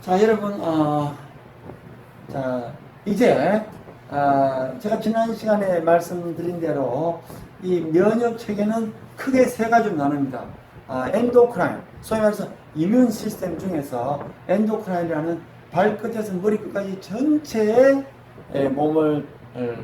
자, 여러분, 어, 자, 이제, 아, 제가 지난 시간에 말씀드린 대로 이 면역 체계는 크게 세 가지로 나눕니다. 아, 엔도크라인, 소위 말해서 이뮨 시스템 중에서 엔도크라인이라는 발끝에서 머리끝까지 전체의 에, 몸을 에,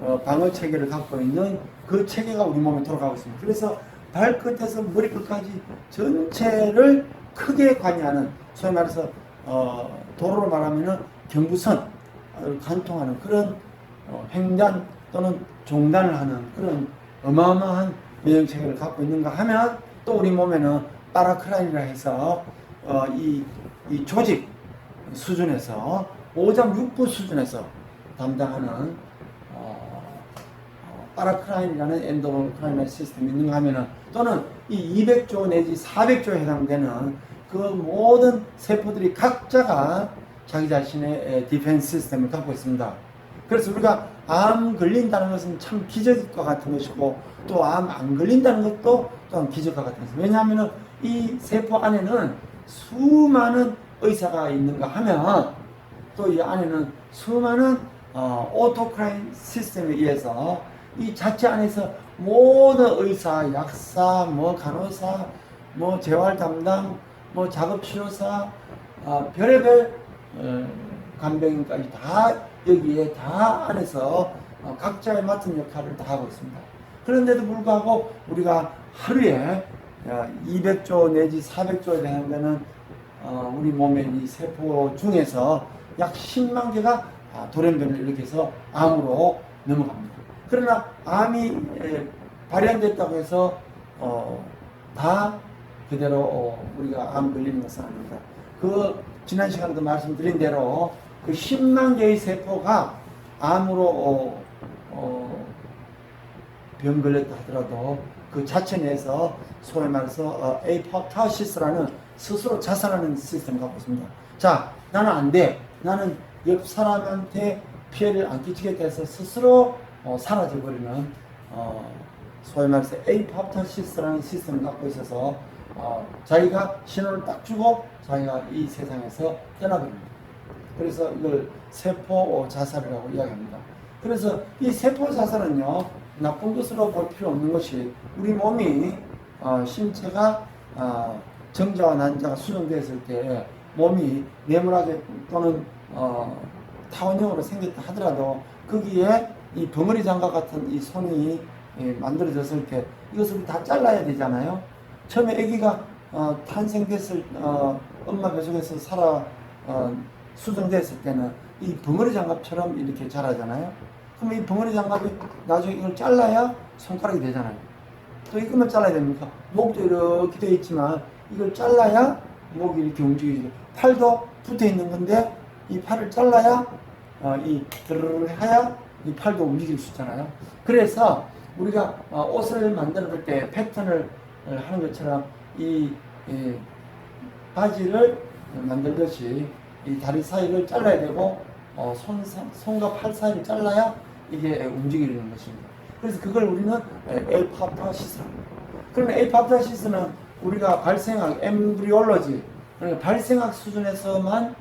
어, 방어 체계를 갖고 있는 그 체계가 우리 몸에 돌아가고 있습니다. 그래서 발끝에서 머리끝까지 전체를 크게 관여하는 소위 말해서 어, 도로로 말하면은 경부선을 관통하는 그런 어, 횡단 또는 종단을 하는 그런 어마어마한 면역 체계를 갖고 있는가 하면 또 우리 몸에는 파라크라인이라 해서 어, 이, 이 조직 수준에서 5.6부 수준에서 담당하는 어, 어, 파라크라인이라는 엔도크라인 시스템이 있는가 하면은 또는 이 200조 내지 400조에 해당되는 그 모든 세포들이 각자가 자기 자신의 에, 디펜스 시스템을 갖고 있습니다. 그래서 우리가 암 걸린다는 것은 참 기적과 같은 것이고 또 암 안 걸린다는 것도 또한 기적과 같은 것입니다. 왜냐하면 이 세포 안에는 수많은 의사가 있는가 하면 또 이 안에는 수많은 어, 오토크라인 시스템에 의해서 이 자체 안에서 모든 의사, 약사, 뭐 간호사, 뭐 재활 담당, 뭐 작업치료사, 어, 별의별 어, 간병인까지 다 여기에 다 안에서 어, 각자의 맡은 역할을 다 하고 있습니다. 그런데도 불구하고 우리가 하루에 어, 200조 내지 400조에 해당되는 어, 우리 몸의 이 세포 중에서 약 10만 개가 아, 돌연변을 일으켜서 암으로 넘어갑니다. 그러나 암이 에, 발현됐다고 해서 어, 다 그대로 어, 우리가 암 걸리는 것은 아닙니다. 그 지난 시간에도 말씀드린 대로 그 10만 개의 세포가 암으로 어, 어, 병 걸렸다 하더라도 그 자체 내에서 소위 말해서 어, 에이포타시스라는 스스로 자살하는 시스템을 갖고 있습니다. 자, 나는 안 돼. 나는 옆 사람한테 피해를 안 끼치겠다 해서 스스로 어, 사라져버리는 어, 소위 말해서 에이포타시스라는 시스템을 갖고 있어서 어, 자기가 신호를 딱 주고 자기가 이 세상에서 떠나버립니다. 그래서 이걸 세포 자살이라고 이야기합니다. 그래서 이 세포 자살은요 나쁜 것으로 볼 필요 없는 것이 우리 몸이 어, 신체가 어, 정자와 난자가 수정됐을 때 몸이 네모나게 또는 어, 타원형으로 생겼다 하더라도 거기에 이 벙어리 장갑 같은 이 손이 예, 만들어졌을 때 이것을 다 잘라야 되잖아요. 처음에 아기가 어, 탄생됐을 어, 엄마 뱃속에서 살아 어, 수정됐을 때는 이 벙어리 장갑처럼 이렇게 자라잖아요. 그럼 이 벙어리 장갑이 나중에 이걸 잘라야 손가락이 되잖아요. 또 이것만 잘라야 됩니까? 목도 이렇게 되어 있지만 이걸 잘라야 목이 이렇게 움직이죠. 팔도 붙어 있는 건데 이 팔을 잘라야 어, 이 드르르 해야 이 팔도 움직일 수 있잖아요. 그래서 우리가 어, 옷을 만들어 볼때 패턴을 어, 하는 것처럼 이, 이 바지를 만들듯이 이 다리 사이를 잘라야 되고 어, 손, 사- 손과 팔 사이를 잘라야 이게 움직이는 것입니다. 그래서 그걸 우리는 에이파프타시스랍니다. 그러면 에이파프타시스는 우리가 발생학, 엠브리올로지, 그러니까 발생학 수준에서만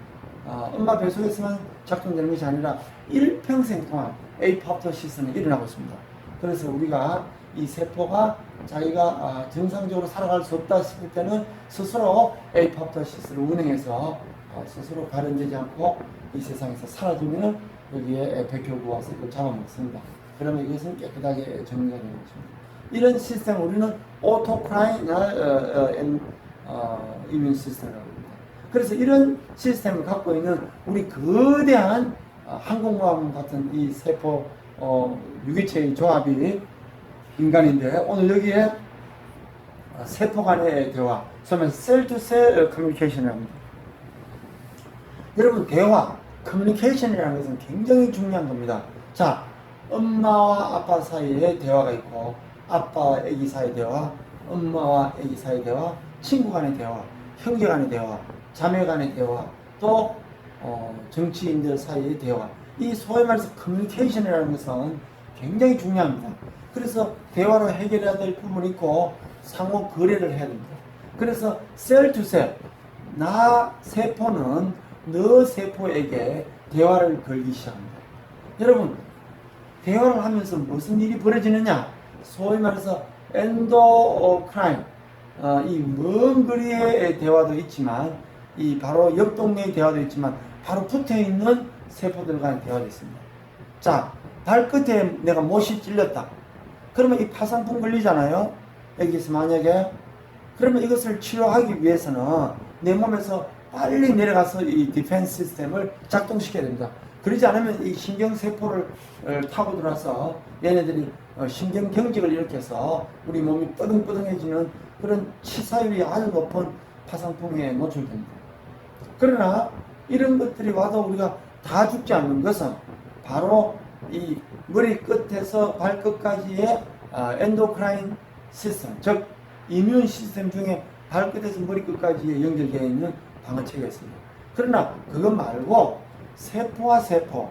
어, 엄마 뱃속에서만 작동되는 것이 아니라 일평생 동안 에이파프타시스는 일어나고 있습니다. 그래서 우리가 이 세포가 자기가 아, 정상적으로 살아갈 수 없다 싶을 때는 스스로 에이파프타시스를 운행해서 어, 스스로 발현되지 않고 이 세상에서 사라지면 여기에 백혈구와 이걸 잡아먹습니다. 그러면 이것은 깨끗하게 정리가 되는 것입니다. 이런 시스템 우리는 오토크라인 어, 어, 엔, 어, 이뮨 시스템이라고 합니다. 그래서 이런 시스템을 갖고 있는 우리 거대한 어, 항공모함 같은 이 세포 어, 유기체의 조합이 인간인데 오늘 여기에 어, 세포 간의 대화, 소위 셀투셀 커뮤니케이션이라고 합니다. 여러분 대화, 커뮤니케이션이라는 것은 굉장히 중요한 겁니다. 자, 엄마와 아빠 사이에 대화가 있고 아빠와 아기 사이의 대화, 엄마와 아기 사이의 대화, 친구 간의 대화, 형제 간의 대화, 자매 간의 대화, 또 어, 정치인들 사이의 대화. 이 소위 말해서 커뮤니케이션이라는 것은 굉장히 중요합니다. 그래서 대화로 해결해야 될 부분이 있고 상호 거래를 해야 됩니다. 그래서 셀 투 셀, 나 세포는 너 세포에게 대화를 걸기 시작합니다. 여러분, 대화를 하면서 무슨 일이 벌어지느냐? 소위 말해서 엔도크라인, 어, 이먼 거리의 대화도 있지만, 이 바로 옆 동네의 대화도 있지만, 바로 붙어 있는 세포들 간의 대화도 있습니다. 자, 발끝에 내가 못이 찔렸다. 그러면 이 파상풍 걸리잖아요. 여기서 만약에 그러면 이것을 치료하기 위해서는 내 몸에서 빨리 내려가서 이 디펜스 시스템을 작동시켜야 됩니다. 그러지 않으면 이 신경세포를 어, 타고 들어와서 얘네들이 어, 신경 경직을 일으켜서 우리 몸이 뻐등뻐등해지는 그런 치사율이 아주 높은 파상풍에 노출됩니다. 그러나 이런 것들이 와도 우리가 다 죽지 않는 것은 바로 이 머리 끝에서 발끝까지의 아, 엔도크라인 시스템, 즉 이뮨 시스템 중에 발끝에서 머리 끝까지 연결되어 있는 방어체가 있습니다. 그러나 그것 말고 세포와 세포,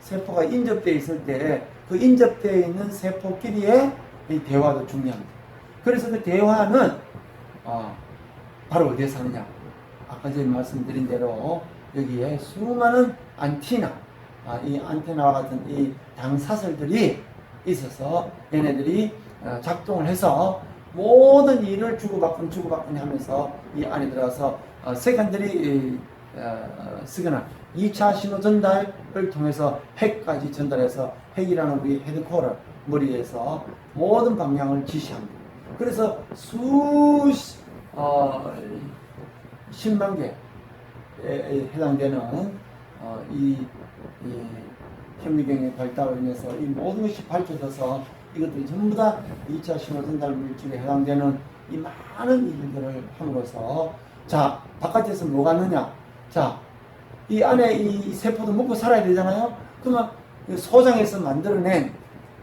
세포가 인접되어 있을 때 그 인접되어 있는 세포끼리의 이 대화도 중요합니다. 그래서 그 대화는 어, 바로 어디에 사느냐? 아까 전에 말씀드린 대로 여기에 수많은 안티나, 아, 이 안테나와 같은 이 당사슬들이 있어서 얘네들이 어, 작동을 해서 모든 일을 주고받곤 주고받곤 하면서 이 안에 들어가서 어, 세간들이 어, 쓰거나 2차 신호 전달을 통해서 핵까지 전달해서 핵이라는 우리 헤드코어 머리에서 모든 방향을 지시합니다. 그래서 수 어, 10만 개에 해당되는 어, 이, 이 현미경의 발달로 인해서 이 모든 것이 밝혀져서 이것들이 전부 다 2차 신호 전달 물질에 해당되는 이 많은 일들을 함으로써 자 바깥에서 뭐가 있느냐? 자이 안에 이 세포도 먹고 살아야 되잖아요. 그러면 이 소장에서 만들어낸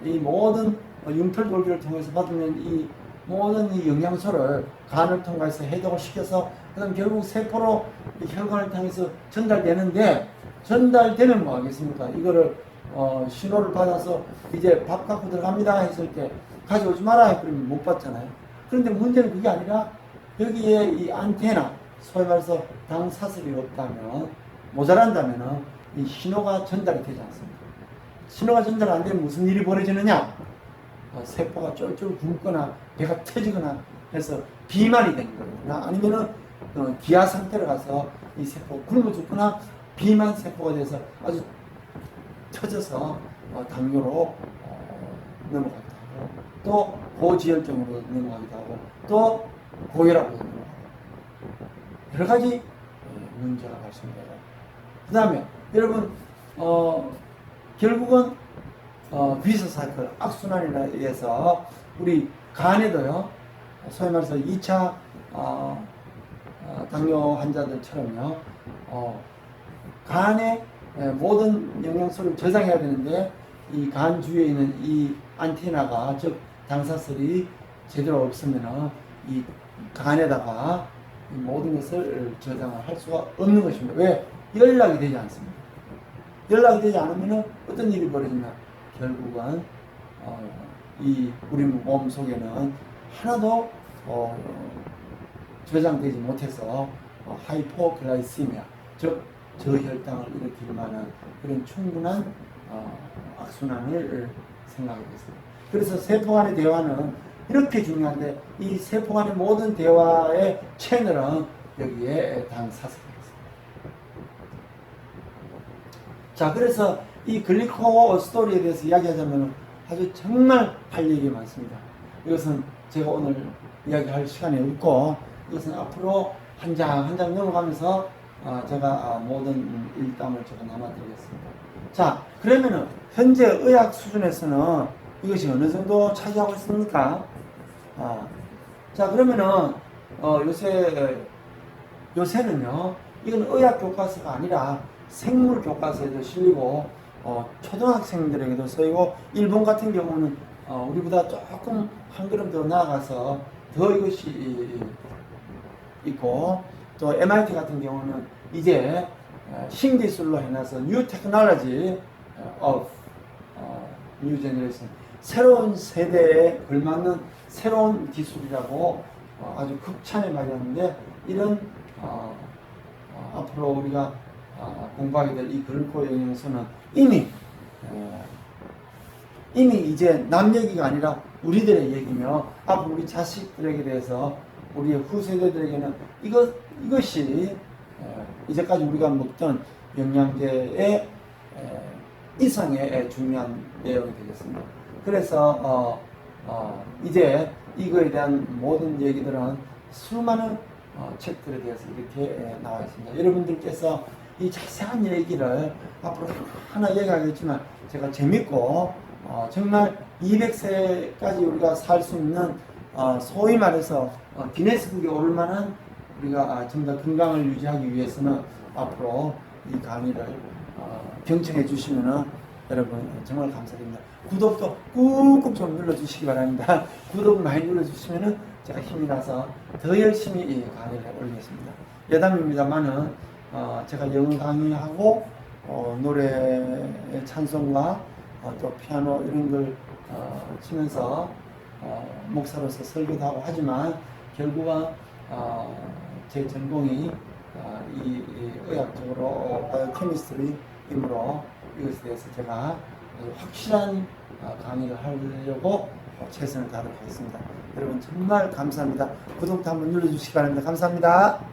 이 모든 융털 돌기를 통해서 받으면 이 모든 이 영양소를 간을 통해서 해독을 시켜서 그다음 결국 세포로 이 혈관을 통해서 전달되는데 전달되면 뭐 하겠습니까? 이거를 어, 신호를 받아서 이제 밥 갖고 들어갑니다 했을 때 가져오지 마라 그러면 못 받잖아요. 그런데 문제는 그게 아니라 여기에 이 안테나 소위 말해서 당 사슬이 없다면 모자란다면 이 신호가 전달이 되지 않습니다. 신호가 전달 안 되면 무슨 일이 벌어지느냐? 어, 세포가 쫄쫄 굶거나 배가 터지거나 해서 비만이 되는 거거나 아니면은 어, 기아 상태로 가서 이 세포 굶어 죽거나 비만 세포가 돼서 아주 터져서 어, 당뇨로 어, 하고 또 고지혈증으로 넘어가기도 하고 또 고혈압으로 넘어가고 여러 가지 어, 문제가 발생돼요. 그 다음에 여러분 어, 결국은 어, 비서 사이클 악순환이라 해서 우리 간에도요 소위 말해서 2차 어, 어, 당뇨 환자들처럼요 어, 간에 에, 모든 영양소를 저장해야 되는데 이 간 주위에 있는 이 안테나가 즉 당사슬이 제대로 없으면 이 간에다가 이 모든 것을 저장을 할 수가 없는 것입니다. 왜? 연락이 되지 않습니다. 연락이 되지 않으면 어떤 일이 벌어지냐? 결국은 어, 이 우리 몸 속에는 하나도 어, 저장되지 못해서 어, 하이포글라이시미아 즉 저혈당을 일으킬 만한 그런 충분한 어, 악순환을 생각하게 됐습니다. 그래서 세포 간의 대화는 이렇게 중요한데 이 세포 간의 모든 대화의 채널은 여기에 당사슬이 있습니다. 자, 그래서 이 글리코 스토리에 대해서 이야기하자면 아주 정말 할 얘기 많습니다. 이것은 제가 오늘 이야기할 시간이 없고 이것은 앞으로 한 장 한장 넘어가면서 어, 제가 아, 모든 일담을 제가 남아드리겠습니다. 자, 그러면은 현재 의학 수준에서는 이것이 어느 정도 차지하고 있습니까? 아, 자, 그러면은 어, 요새 요새는요, 이건 의학 교과서가 아니라 생물 교과서에도 실리고 어, 초등학생들에게도 쓰이고 일본 같은 경우는 어, 우리보다 조금 한 걸음 더 나아가서 더 이것이 있고 또 MIT 같은 경우는 이제 어, 신기술로 해놔서 New Technology of 어, New Generation. 새로운 세대에 걸맞는 새로운 기술이라고 어, 아주 극찬을 하는데 이런 어, 앞으로 우리가 아, 공부하게 될 이 글코 영역에서는 이미 어, 이미 이제 남 얘기가 아니라 우리들의 얘기며 앞으로 우리 자식들에게 대해서 우리의 후세대들에게는 이것 이것이 어, 이제까지 우리가 먹던 영양제의 에, 이상의 중요한 내용이 되겠습니다. 그래서 어, 어, 이제 이거에 대한 모든 얘기들은 수많은 어, 책들에 대해서 이렇게 에, 나와 있습니다. 여러분들께서 이 자세한 얘기를 앞으로 하나 얘기하겠지만 제가 재밌고 어, 정말 200세까지 우리가 살 수 있는 어, 소위 말해서 어, 기네스북에 오를 만한 우리가 아, 좀더 건강을 유지하기 위해서는 앞으로 이 강의를 어, 경청해 주시면은 여러분 정말 감사드립니다. 구독도 꾹꾹 좀 눌러주시기 바랍니다. 구독 많이 눌러주시면은 제가 힘이 나서 더 열심히 이 강의를 올리겠습니다. 여담입니다만은 어, 제가 영어 강의하고 어, 노래 찬송과 어, 또 피아노 이런 걸 어, 치면서 어, 목사로서 설교도 하고 하지만 결국은 어, 제 전공이 어, 이, 이 의학적으로 바이오케미스트리이므로 이것에 대해서 제가 확실한 어, 강의를 하려고 최선을 다하도록 하겠습니다. 여러분 정말 감사합니다. 구독도 한번 눌러주시기 바랍니다. 감사합니다.